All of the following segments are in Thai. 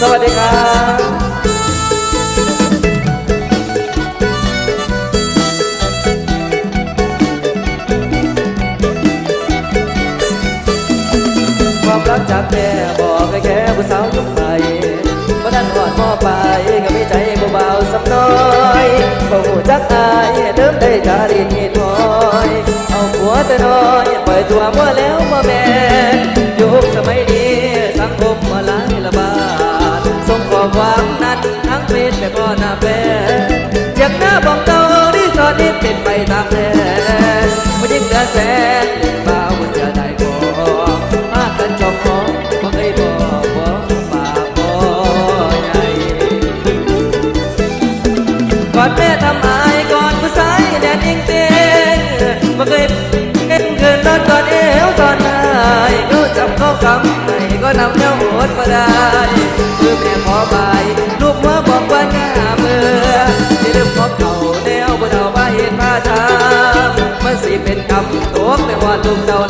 สวัสดีครับความรักจากแม่บอกให้แค่ผู้สาวยุคใหม่ว่านั้นอ่อนมอไปก็ไม่ใจเบาๆสักน้อยบ่หูจักอายเดิมได้จารีนีถอยเอาหัวแต่น้อยปล่อยตัวมัวแล้วมัวแม่ยุคสมัยนี้สังคมมาลา และก็หน้าแฟนเจ็บหน้าบอกเตาที่สอนนี้เป็นไปตามแผนผู้หญิงเหลือแสนบ่าวบนจะได้บอกมากันจอมหอมบ่เคยบอกว่าปากบ่ใหญ่ก่อนแม่ทำอายก่อนผู้ชายแดนยิงเต้นมาเคยเก่งเกินรถก่อนเอวตอนนายเขาจับเขาคำไม่ก็นำแนวโหดมาได้คือแม่ขอไปลู ตัวไ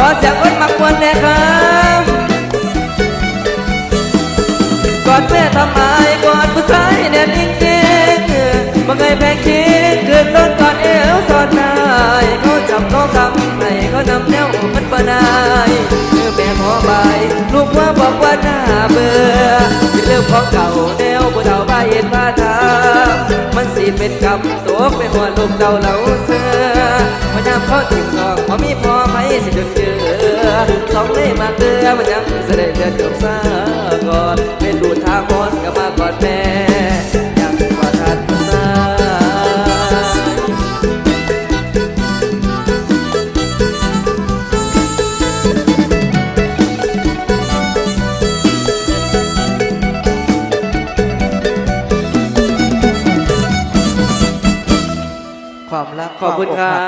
ขอเสียงคนมักวนแน่ครับกอดแม่ทำไมกอดผู้ชายแน่นจริงบังไงแพงคิดเกินต้นกอดเอวสอดนายเขาจับเขาคำให้เขานำแนวมันปนายคือแม่ขอไปลูกว่าบอกว่าหน้าเบื่อเป็นเรื่องของเก่าแนวผู้เฒ่าบ้าเห็นบ้าทามันสิเป็นกรรมตกไปหัวลูกเต่าเหล่าเสือพยายามเขาถึงทองพอมีพ สิจนเจอสองเลยมาเตือมันยังเสด็จเดือนจบซะก่อนเป็นดูทางมอนก็มากอดแม่ยังกว่าทันสายความรักขอบคุณครับ